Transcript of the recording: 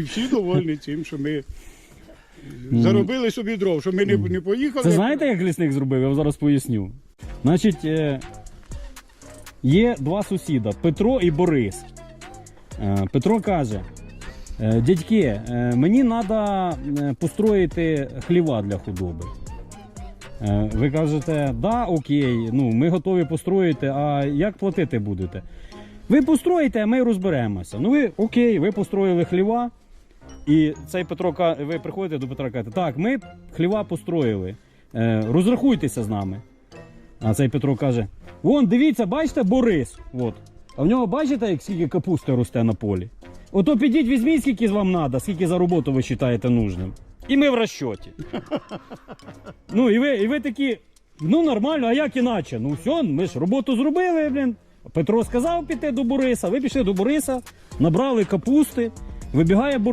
І всі довольні цим, що ми заробили собі дров, що ми не, не поїхали. Це знаєте, як лісник зробив? Я вам зараз поясню. Значить, е, є два сусіда Петро і Борис. Е, Петро каже: е, дядьки, е, мені треба построїти хліва для худоби. Е, Ви кажете, да, окей, ну, ми готові построїти, а як платити будете? Ви построїте, а ми розберемося. Ну ви окей, ви построїли хліва. І цей Петро ви приходите до Петра і кажете, так, ми хліва построїли. Е, розрахуйтеся з нами. А цей Петро каже: Вон, дивіться, бачите, Борис. От. А в нього бачите, як скільки капусти росте на полі? Ото підіть, візьміть, скільки вам треба, скільки за роботу ви вважаєте нужним. І ми в розчоті. ну, і ви, і ви такі, ну нормально, а як іначе? Ну все, ми ж роботу зробили, блін. Петро сказав піти до Бориса, ви пішли до Бориса, набрали капусти, вибігає Борис.